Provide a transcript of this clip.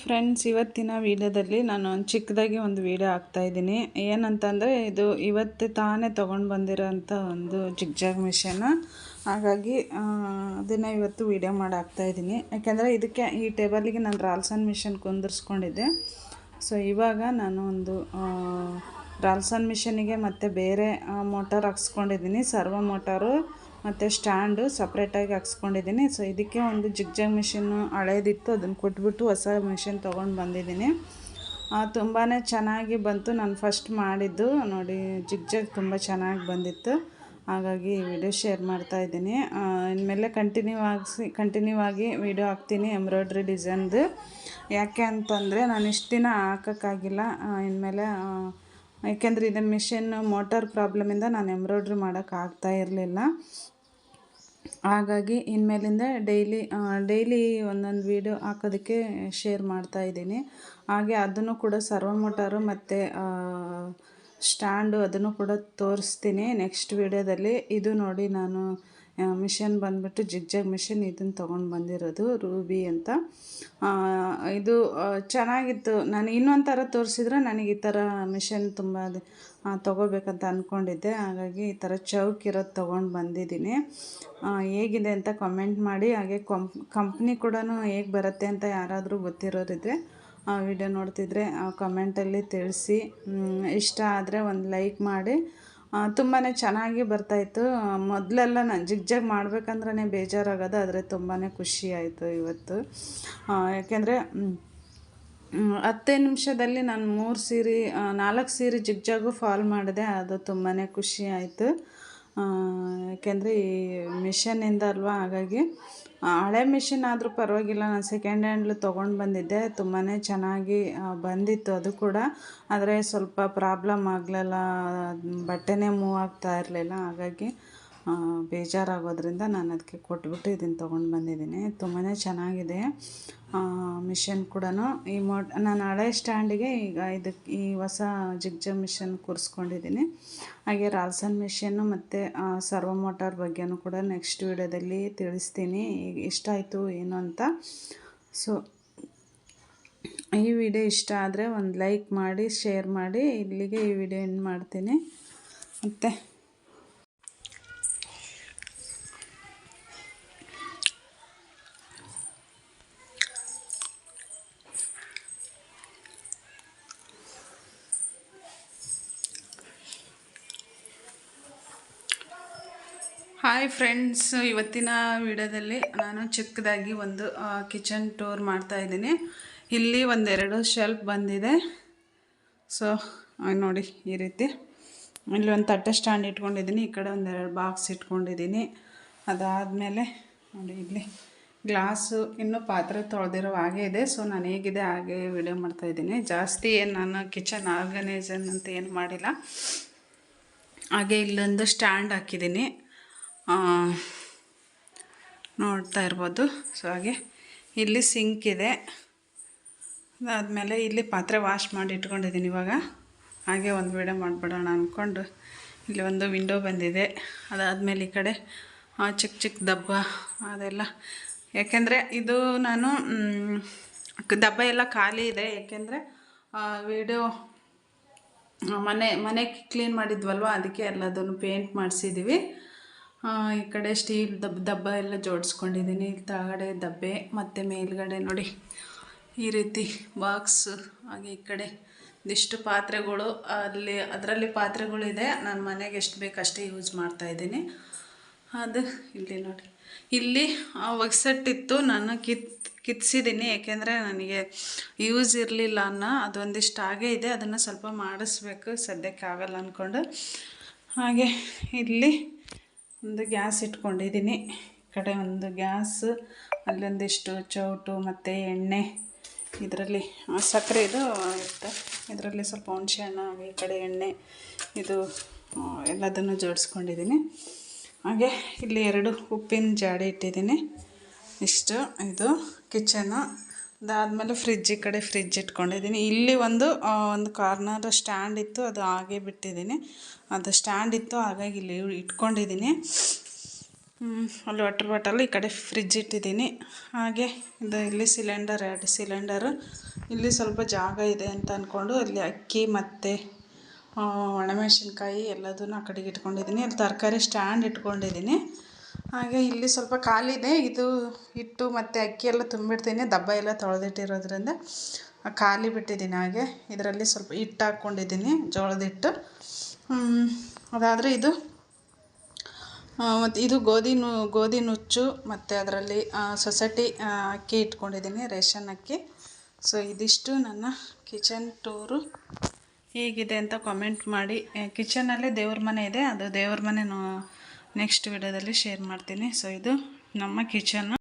Friends ಇವತ್ತಿನ ವಿಡಿಯೋದಲ್ಲಿ ನಾನು ಒಂದು ಚಿಕ್ಕದಾಗಿ ಒಂದು ವಿಡಿಯೋ ಹಾಕ್ತಾಯಿದ್ದೀನಿ ಏನಂತಂದರೆ ಇದು ಇವತ್ತು ತಾನೇ ತೊಗೊಂಡು ಬಂದಿರೋಂಥ ಒಂದು ಜಿಗ್ಜಾಗ್ ಮಿಷನ್ ಹಾಗಾಗಿ ಅದನ್ನು ಇವತ್ತು ವಿಡಿಯೋ ಮಾಡಿ ಹಾಕ್ತಾಯಿದ್ದೀನಿ ಯಾಕೆಂದರೆ ಇದಕ್ಕೆ ಈ ಟೇಬಲಿಗೆ ನಾನು ರಾಲ್ಸನ್ ಮಿಷನ್ ಕುಂದಿರ್ಸ್ಕೊಂಡಿದ್ದೆ. ಸೊ ಇವಾಗ ನಾನು ಒಂದು ರಾಲ್ಸನ್ ಮಿಷನಿಗೆ ಮತ್ತು ಬೇರೆ ಮೋಟಾರ್ ಹಾಕ್ಸ್ಕೊಂಡಿದ್ದೀನಿ. ಸರ್ವ ಮೋಟಾರು ಮತ್ತು ಸ್ಟ್ಯಾಂಡು ಸಪ್ರೇಟಾಗಿ ಹಾಕ್ಸ್ಕೊಂಡಿದ್ದೀನಿ. ಸೊ ಇದಕ್ಕೆ ಒಂದು ಜಿಗ್ಜಾಗ್ ಮಿಷಿನ್ನು ಹಳೇದಿತ್ತು. ಅದನ್ನು ಕೊಟ್ಬಿಟ್ಟು ಹೊಸ ಮಿಷಿನ್ ತೊಗೊಂಡು ಬಂದಿದ್ದೀನಿ. ತುಂಬಾ ಚೆನ್ನಾಗಿ ಬಂತು. ನಾನು ಫಸ್ಟ್ ಮಾಡಿದ್ದು. ನೋಡಿ ಜಿಗ್ಜಾಗ್ ತುಂಬ ಚೆನ್ನಾಗಿ ಬಂದಿತ್ತು. ಹಾಗಾಗಿ ವಿಡಿಯೋ ಶೇರ್ ಮಾಡ್ತಾ ಇದ್ದೀನಿ. ಇನ್ಮೇಲೆ ಕಂಟಿನ್ಯೂ ಆಗಿಸಿ ಕಂಟಿನ್ಯೂ ಆಗಿ ವಿಡಿಯೋ ಹಾಕ್ತೀನಿ. ಎಂಬ್ರಾಯ್ಡ್ರಿ ಡಿಸೈನ್ದು ಯಾಕೆ ಅಂತಂದರೆ, ನಾನು ಇಷ್ಟು ದಿನ ಹಾಕೋಕ್ಕಾಗಿಲ್ಲ. ಇನ್ಮೇಲೆ ಯಾಕೆಂದರೆ, ಇದು ಮಿಷಿನ್ ಮೋಟಾರ್ ಪ್ರಾಬ್ಲಮಿಂದ ನಾನು ಎಂಬ್ರಾಯ್ಡ್ರಿ ಮಾಡೋಕ್ಕಾಗ್ತಾ ಇರಲಿಲ್ಲ. ಹಾಗಾಗಿ ಇನ್ಮೇಲಿಂದ ಡೈಲಿ ಡೈಲಿ ಒಂದೊಂದು ವೀಡಿಯೋ ಹಾಕೋದಕ್ಕೆ ಶೇರ್ ಮಾಡ್ತಾ ಇದ್ದೀನಿ. ಹಾಗೆ ಅದನ್ನು ಕೂಡ ಸರ್ವ ಮೋಟಾರು ಮತ್ತು ಸ್ಟ್ಯಾಂಡು ಅದನ್ನು ಕೂಡ ತೋರಿಸ್ತೀನಿ ನೆಕ್ಸ್ಟ್ ವೀಡಿಯೋದಲ್ಲಿ. ಇದು ನೋಡಿ ನಾನು ಮಿಷನ್ ಬಂದುಬಿಟ್ಟು ಜಿಗ್ಜಾಗ್ ಮಿಷನ್ ಇದನ್ನು ತೊಗೊಂಡು ಬಂದಿರೋದು ರೂಬಿ ಅಂತ. ಇದು ಚೆನ್ನಾಗಿತ್ತು. ನಾನು ಇನ್ನೊಂದು ಥರ ತೋರಿಸಿದ್ರೆ ನನಗೆ ಈ ಥರ ಮಿಷನ್ ತುಂಬ ತೊಗೋಬೇಕಂತ ಅಂದ್ಕೊಂಡಿದ್ದೆ ಹಾಗಾಗಿ ಈ ಥರ ಚೌಕ್ ಇರೋದು ತೊಗೊಂಡು ಬಂದಿದ್ದೀನಿ. ಹೇಗಿದೆ ಅಂತ ಕಮೆಂಟ್ ಮಾಡಿ. ಹಾಗೆ ಕಂಪ್ ಕಂಪ್ನಿ ಕೂಡ ಹೇಗೆ ಬರುತ್ತೆ ಅಂತ ಯಾರಾದರೂ ಗೊತ್ತಿರೋರಿದ್ರೆ ಆ ವಿಡಿಯೋ ನೋಡ್ತಿದ್ರೆ ಕಮೆಂಟಲ್ಲಿ ತಿಳಿಸಿ. ಇಷ್ಟ ಆದರೆ ಒಂದು ಲೈಕ್ ಮಾಡಿ. ತುಂಬಾ ಚೆನ್ನಾಗಿ ಬರ್ತಾಯಿತ್ತು ಮೊದಲೆಲ್ಲ ನಾನು ಜಿಗ್ಜಾಗ್ ಮಾಡ್ಬೇಕಂದ್ರೆ ಬೇಜಾರಾಗೋದು, ಆದರೆ ತುಂಬಾ ಖುಷಿ ಆಯಿತು ಇವತ್ತು. ಯಾಕೆಂದರೆ ಹತ್ತೇ ನಿಮಿಷದಲ್ಲಿ ನಾನು ಮೂರು ಸೀರೆ ನಾಲ್ಕು ಸೀರೆ ಜಿಗ್ಜಾಗು ಫಾಲ್ ಮಾಡಿದೆ, ಅದು ತುಂಬಾ ಖುಷಿ ಆಯಿತು. ಯಾಕೆಂದರೆ ಈ ಮಿಷನ್ನಿಂದ ಅಲ್ವಾ? ಹಾಗಾಗಿ ಹಳೆ ಮಿಷಿನ್ ಆದರೂ ಪರವಾಗಿಲ್ಲ. ನಾನು ಸೆಕೆಂಡ್ ಹ್ಯಾಂಡ್ಲು ತೊಗೊಂಡು ಬಂದಿದ್ದೆ. ತುಂಬಾ ಚೆನ್ನಾಗಿ ಬಂದಿತ್ತು ಅದು ಕೂಡ. ಆದರೆ ಸ್ವಲ್ಪ ಪ್ರಾಬ್ಲಮ್ ಆಗಲಿಲ್ಲ. ಬಟ್ಟೆನೇ ಮೂವ್ ಆಗ್ತಾ ಇರಲಿಲ್ಲ. ಹಾಗಾಗಿ ಬೇಜಾರಾಗೋದ್ರಿಂದ ನಾನು ಅದಕ್ಕೆ ಕೊಟ್ಬಿಟ್ಟು ಇದನ್ನು ತೊಗೊಂಡು ಬಂದಿದ್ದೀನಿ. ತುಂಬಾ ಚೆನ್ನಾಗಿದೆ. ಮಿಷನ್ ಕೂಡ ಈ ಮೋಟ್ ನಾನು ಹಳೆ ಸ್ಟ್ಯಾಂಡಿಗೆ ಈಗ ಇದಕ್ಕೆ ಈ ಹೊಸ ಜಿಗ್ಜ ಮಿಷನ್ ಕೂರಿಸ್ಕೊಂಡಿದ್ದೀನಿ. ಹಾಗೆ ರಾಲ್ಸನ್ ಮಿಷನ್ನು ಮತ್ತು ಸರ್ವ ಮೋಟಾರ್ ಬಗ್ಗೆನೂ ಕೂಡ ನೆಕ್ಸ್ಟ್ ವೀಡಿಯೋದಲ್ಲಿ ತಿಳಿಸ್ತೀನಿ. ಈಗ ಇಷ್ಟ ಆಯಿತು, ಏನು ಅಂತ. ಸೊ ಈ ವಿಡಿಯೋ ಇಷ್ಟ ಆದರೆ ಒಂದು ಲೈಕ್ ಮಾಡಿ ಶೇರ್ ಮಾಡಿ. ಇಲ್ಲಿಗೆ ಈ ವಿಡಿಯೋ ಎಂಡ್ ಮಾಡ್ತೀನಿ. ಮತ್ತು ಹಾಯ್ ಫ್ರೆಂಡ್ಸ್ ಇವತ್ತಿನ ವಿಡಿಯೋದಲ್ಲಿ ನಾನು ಚಿಕ್ಕದಾಗಿ ಒಂದು ಕಿಚನ್ ಟೂರ್ ಮಾಡ್ತಾ ಇದ್ದೀನಿ. ಇಲ್ಲಿ ಒಂದೆರಡು ಶೆಲ್ಫ್ ಬಂದಿದೆ. ಸೊ ನೋಡಿ ಈ ರೀತಿ. ಇಲ್ಲಿ ಒಂದು ತಟ್ಟೆ ಸ್ಟ್ಯಾಂಡ್ ಇಟ್ಕೊಂಡಿದ್ದೀನಿ, ಈ ಕಡೆ ಒಂದೆರಡು ಬಾಕ್ಸ್ ಇಟ್ಕೊಂಡಿದ್ದೀನಿ. ಅದಾದಮೇಲೆ, ನೋಡಿ ಇಲ್ಲಿ ಗ್ಲಾಸು ಇನ್ನೂ ಪಾತ್ರೆ ತೊಳೆದಿರೋ ಹಾಗೆ ಇದೆ. ಸೊ ನಾನು ಹೇಗಿದೆ ಹಾಗೆ ವಿಡಿಯೋ ಮಾಡ್ತಾ ಇದ್ದೀನಿ. ಜಾಸ್ತಿ ಏನು ನಾನು ಕಿಚನ್ ಆರ್ಗನೈಸನ್ ಅಂತ ಏನು ಮಾಡಿಲ್ಲ. ಹಾಗೆ ಇಲ್ಲೊಂದು ಸ್ಟ್ಯಾಂಡ್ ಹಾಕಿದ್ದೀನಿ. ನೋಡ್ತಾ ಇರ್ಬೋದು. ಸೊ ಹಾಗೆ ಇಲ್ಲಿ ಸಿಂಕ್ ಇದೆ. ಅದಾದಮೇಲೆ ಇಲ್ಲಿ ಪಾತ್ರೆ ವಾಶ್ ಮಾಡಿ ಇಟ್ಕೊಂಡಿದ್ದೀನಿ ಇವಾಗ. ಹಾಗೆ ಒಂದು ವಿಡಿಯೋ ಮಾಡಿಬಿಡೋಣ ಅಂದ್ಕೊಂಡು ಇಲ್ಲಿ ಒಂದು ವಿಂಡೋ ಬಂದಿದೆ. ಅದಾದಮೇಲೆ ಈ ಕಡೆ ಚಿಕ್ಕ ಚಿಕ್ಕ ದಬ್ಬ, ಅದೆಲ್ಲ. ಯಾಕೆಂದರೆ ಇದು ನಾನು ದಬ್ಬ ಎಲ್ಲ ಖಾಲಿ ಇದೆ. ಏಕೆಂದರೆ ವಿಡಿಯೋ ಮನೆ ಮನೆ ಕ್ಲೀನ್ ಮಾಡಿದ್ವಲ್ವ? ಅದಕ್ಕೆ ಎಲ್ಲದನ್ನು ಪೇಂಟ್ ಮಾಡಿಸಿದ್ದೀವಿ ಈ ಕಡೆ ಸ್ಟೀಲ್ ದಬ್, ದಬ್ಬ ಎಲ್ಲ ಜೋಡಿಸ್ಕೊಂಡಿದ್ದೀನಿ ತಳಗಡೆ ದಬ್ಬೆ, ಮತ್ತು ಮೇಲ್ಗಡೆ ನೋಡಿ ಈ ರೀತಿ ಬಾಕ್ಸ್ ಹಾಗೆ ಈ ಕಡೆ ಇದಿಷ್ಟು ಪಾತ್ರೆಗಳು, ಅಲ್ಲಿ, ಅದರಲ್ಲಿ ಪಾತ್ರೆಗಳಿದೆ ನಾನು ಮನೆಗೆ ಎಷ್ಟು ಬೇಕು ಅಷ್ಟೇ ಯೂಸ್ ಮಾಡ್ತಾಯಿದ್ದೀನಿ ಅದು ಇಲ್ಲಿ ನೋಡಿ. ಇಲ್ಲಿ ಒಗ್ಸಟ್ಟಿತ್ತು ನಾನು ಕಿತ್ ಕಿತ್ಸಿದ್ದೀನಿ ಏಕೆಂದರೆ ನನಗೆ ಯೂಸ್ ಇರಲಿಲ್ಲ ಅನ್ನೋ ಅದೊಂದಿಷ್ಟು ಹಾಗೆ ಇದೆ. ಅದನ್ನು ಸ್ವಲ್ಪ ಮಾಡಿಸ್ಬೇಕು. ಸದ್ಯಕ್ಕೆ ಆಗಲ್ಲ ಅಂದ್ಕೊಂಡು ಹಾಗೆ ಇಲ್ಲಿ ಒಂದು ಗ್ಯಾಸ್ ಇಟ್ಕೊಂಡಿದ್ದೀನಿ. ಕಡೆ ಒಂದು ಗ್ಯಾಸ್, ಅಲ್ಲೊಂದಿಷ್ಟು ಚೌಟು ಮತ್ತು ಎಣ್ಣೆ. ಇದರಲ್ಲಿ ಸಕ್ಕರೆ ಇದು ಇರುತ್ತೆ. ಇದರಲ್ಲಿ ಸ್ವಲ್ಪ ಹುಣಸೆ ಹಣ್ಣು ಈ ಕಡೆ ಎಣ್ಣೆ, ಇದು ಎಲ್ಲದನ್ನು ಜೋಡಿಸ್ಕೊಂಡಿದ್ದೀನಿ. ಹಾಗೆ ಇಲ್ಲಿ ಎರಡು ಉಪ್ಪಿನ ಜಾಡಿ ಇಟ್ಟಿದ್ದೀನಿ. ಇಷ್ಟು, ಇದು ಕಿಚನು ಅದಾದಮೇಲೆ ಫ್ರಿಜ್ ಈ ಕಡೆ ಫ್ರಿಜ್ ಇಟ್ಕೊಂಡಿದ್ದೀನಿ. ಇಲ್ಲಿ ಒಂದು ಒಂದು ಕಾರ್ನರ್ ಸ್ಟ್ಯಾಂಡ್ ಇತ್ತು, ಅದು ಹಾಗೆ ಬಿಟ್ಟಿದ್ದೀನಿ. ಅದು ಸ್ಟ್ಯಾಂಡ್ ಇತ್ತು, ಹಾಗಾಗಿ ಇಲ್ಲಿ ಇಟ್ಕೊಂಡಿದ್ದೀನಿ. ಅಲ್ಲಿ ವಾಟರ್ ಬಾಟಲ್ ಈ ಕಡೆ ಫ್ರಿಜ್ ಇಟ್ಟಿದ್ದೀನಿ. ಹಾಗೆ, ಇದು ಇಲ್ಲಿ ಸಿಲಿಂಡರ್ ಎರಡು ಸಿಲಿಂಡರು ಇಲ್ಲಿ ಸ್ವಲ್ಪ ಜಾಗ ಇದೆ ಅಂತ ಅಂದ್ಕೊಂಡು ಅಲ್ಲಿ ಅಕ್ಕಿ ಮತ್ತು ಒಣಮೆಣಸಿನ್ಕಾಯಿ ಎಲ್ಲದನ್ನು ಆ ಕಡೆಗೆ ಇಟ್ಕೊಂಡಿದ್ದೀನಿ. ಅಲ್ಲಿ ತರಕಾರಿ ಸ್ಟ್ಯಾಂಡ್ ಇಟ್ಕೊಂಡಿದ್ದೀನಿ. ಹಾಗೆ ಇಲ್ಲಿ ಸ್ವಲ್ಪ ಖಾಲಿದೆ ಇದು ಹಿಟ್ಟು ಮತ್ತು ಅಕ್ಕಿ ಎಲ್ಲ ತುಂಬಿಡ್ತೀನಿ. ದಬ್ಬ ಎಲ್ಲ ತೊಳೆದಿಟ್ಟಿರೋದ್ರಿಂದ ಖಾಲಿ ಬಿಟ್ಟಿದ್ದೀನಿ ಹಾಗೆ. ಇದರಲ್ಲಿ ಸ್ವಲ್ಪ ಹಿಟ್ಟು ಹಾಕ್ಕೊಂಡಿದ್ದೀನಿ ಜೋಳದ ಹಿಟ್ಟು ಅದಾದರೆ ಇದು ಮತ್ತು ಇದು ಗೋಧಿ ನು, ಗೋಧಿ ನುಚ್ಚು, ಮತ್ತು ಅದರಲ್ಲಿ ಸೊಸೈಟಿ ಅಕ್ಕಿ ಇಟ್ಕೊಂಡಿದ್ದೀನಿ, ರೇಷನ್ ಅಕ್ಕಿ. ಸೊ ಇದಿಷ್ಟು ನನ್ನ ಕಿಚನ್ ಟೂರು. ಹೇಗಿದೆ ಅಂತ ಕಾಮೆಂಟ್ ಮಾಡಿ. ಕಿಚನಲ್ಲೇ ದೇವ್ರ ಮನೆ ಇದೆ. ಅದು ದೇವ್ರ ಮನೆ ನೆಕ್ಸ್ಟ್ ವಿಡಿಯೋದಲ್ಲಿ ಶೇರ್ ಮಾಡ್ತೀನಿ. ಸೊ ಇದು ನಮ್ಮ ಕಿಚನ್ನು